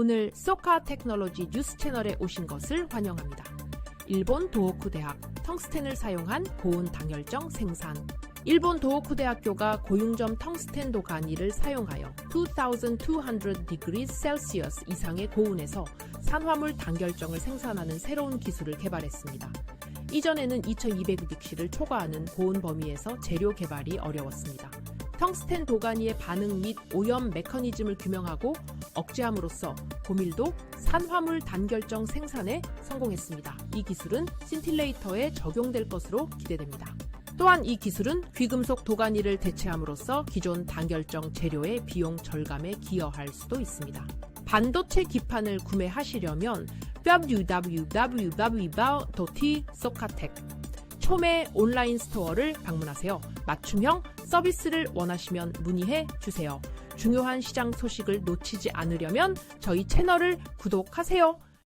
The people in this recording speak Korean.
오늘 소카 테크놀로지 뉴스 채널에 오신 것을 환영합니다. 일본 도호쿠 대학 텅스텐을 사용한 고온 단열정 생산. 일본 도호쿠 대학교가 고융점 텅스텐 도가니를 사용하여 2200 degrees Celsius 이상의 고온에서 산화물 단결정을 생산하는 새로운 기술을 개발했습니다. 이전에는 2200딕시를 초과하는 고온 범위에서 재료 개발이 어려웠습니다. 텅스텐 도가니의 반응 및 오염 메커니즘을 규명하고 억제함으로써 고밀도 산화물 단결정 생산에 성공했습니다. 이 기술은 신틸레이터에 적용될 것으로 기대됩니다. 또한 이 기술은 귀금속 도가니를 대체함으로써 기존 단결정 재료의 비용 절감에 기여할 수도 있습니다. 반도체 기판을 구매하시려면 www.socatech 초매 온라인 스토어를 방문하세요. 맞춤형 서비스를 원하시면 문의해 주세요. 중요한 시장 소식을 놓치지 않으려면 저희 채널을 구독하세요.